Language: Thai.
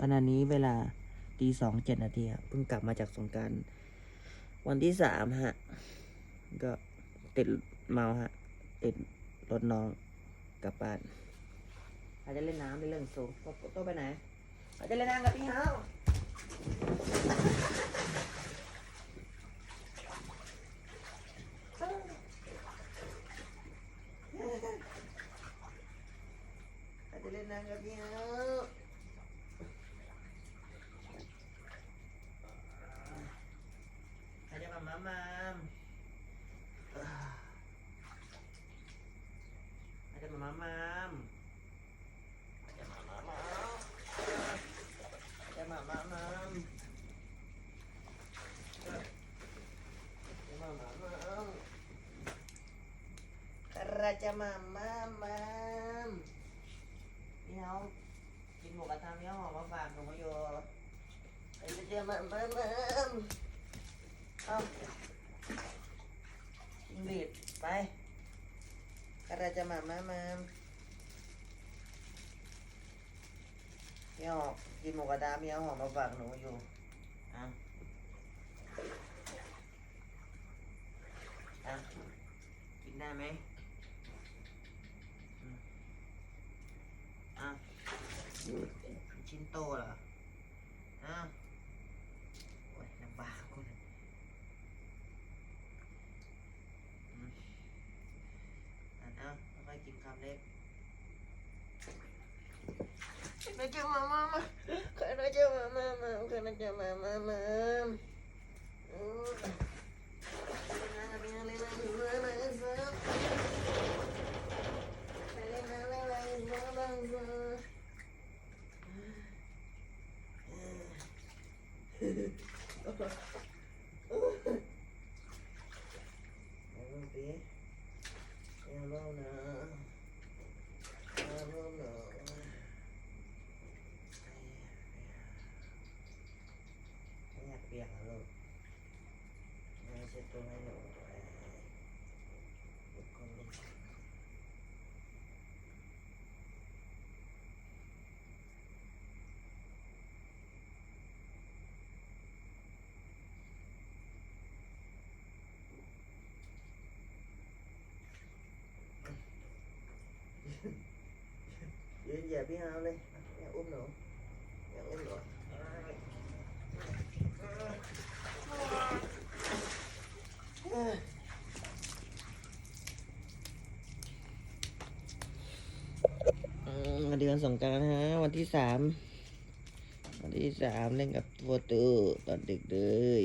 ขณะนี้เวลาตีสองเจ็ดนาทีครับเพิ่งกลับมาจากสงการวันที่สามฮะ ก็ติดเมาฮะ ติดรถน้องกลับบ้านอาจจะเล่นน้ำในเรื่องสูงตโตไปไหนอาจจะเล่นน้ำกับพี่เฮาอาจจะเล่นน้ำกับพี่เฮาอาจจะ มามามอาจจะมามามามอาจจะมามามามอาจจะมามามามอาจจะมามามามราจะมามามามพี่เฮากินหมูกระทะพี่เฮาหอมมาฝากหนูอยู่อาจจะมามามาม เอาจิงหรีดไปกระจะมามามาเมียวกินหมูกระทะเมียหอมมาฝากหนูอยู่อะอะกินได้ไหมอะชิ้นโตเหรอ sama mama karena sama mama karena sama mama Hello now. ไม่อยากเปียกเหรอลูกไม่ใช่ตัวให้หนูลูกคนลูกยืนเหยียบพี่ฮาวเลยอยากอุ้มหนูอยากอุ้มหนู อื มเดือนสงกรารฮะ วันที่สามวันที่สามเล่นกับตัวตือตอนเด็กเลย